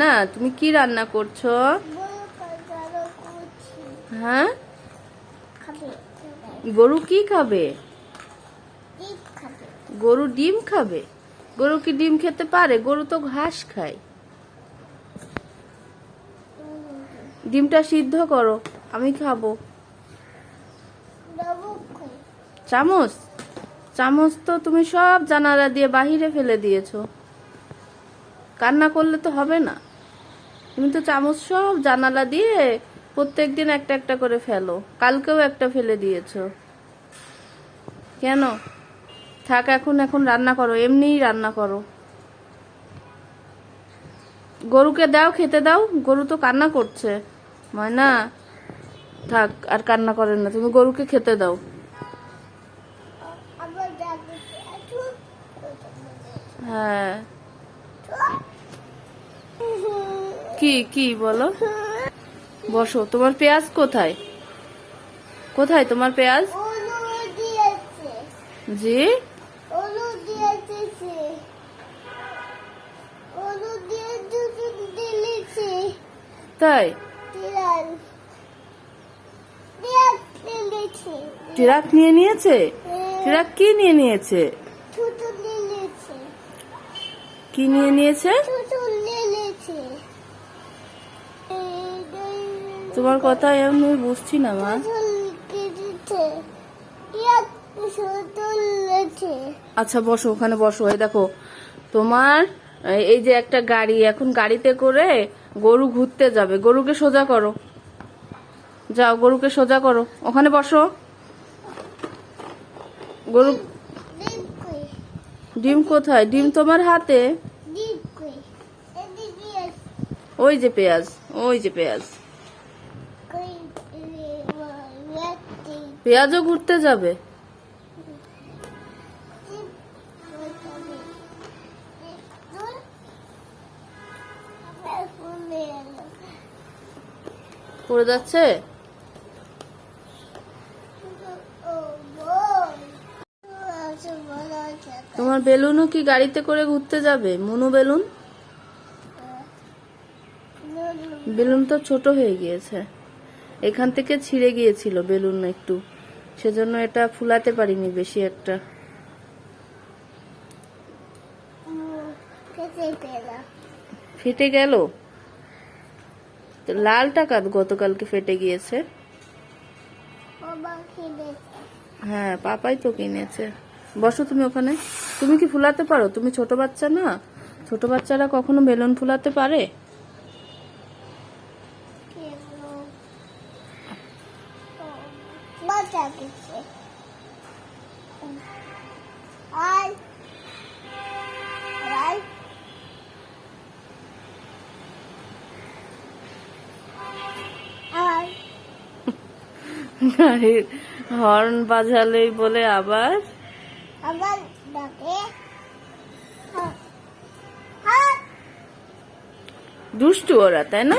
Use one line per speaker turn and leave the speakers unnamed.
না তুমি কি রান্না করছ? হ্যাঁ? গরু কি খাবে? গরু ডিম খাবে? গরু কি ডিম খেতে পারে? গরু তো ঘাস খায়। ডিমটা সিদ্ধ করো, আমি খাব। চামচ? চামচ তো তুমি সব জানালা দিয়ে বাহিরে ফেলে দিয়েছ। কান্না করলে তো হবে না। তুমি তো চামচ সব জানালা দিয়ে প্রত্যেক দিন একটা একটা করে ফেলো। কালকেও একটা ফেলে দিয়েছ। কেন? থাক, এখন এখন রান্না করো, এমনিই রান্না করো। গরুকে দাও, খেতে দাও, গরু তো কান্না করছে। ময়না, থাক, আর কান্না করেন না, তুমি গরুকে খেতে দাও। হ্যাঁ। কি কি বলো? বসো তোমার পেঁয়াজ কোথায়? কোথায় তোমার পেঁয়াজ? জি? তাই? ট্রাক নিয়ে নিয়েছে? ট্রাক কি নিয়ে নিয়েছে? কি নিয়ে নিয়েছে? তোমার কথা আমি বুঝছি না মা। আচ্ছা বসো ওখানে বসো। এই দেখো তোমার এই যে একটা গাড়ি এখন গাড়িতে করে গরু ঘুরতে যাবে। গরুকে সোজা করো। যাও গরুকে সোজা করো। ওখানে বসো। গরু ডিম কোথায়? ডিম তোমার হাতে? ওই যে পেঁয়াজ ওই যে পেঁয়াজ। পেঁয়াজও ঘুরতে যাবে। পড়ে যাচ্ছে? তোমার বেলুনও কি গাড়িতে করে ঘুরতে যাবে? মনু বেলুন? বেলুন তো ছোট হয়ে গিয়েছে। এখান থেকে ছিঁড়ে গিয়েছিল বেলুন একটু। সেজন্য এটা ফুলাতে পারিনি বেশি একটা। ফেটে গেল? তো লাল টাকা গতকালকে ফেটে গিয়েছে? হ্যাঁ পাপাই তো কিনেছে। বসো তুমি ওখানে। তুমি কি ফুলাতে পারো? তুমি ছোট বাচ্চা না? ছোট বাচ্চারা কখনো বেলুন ফুলাতে পারে? গাড়ির হর্ন বাজালেই বলে আবার?
আবার ডাকে। হ্যাঁ।
দুষ্টু ওরা তাই না?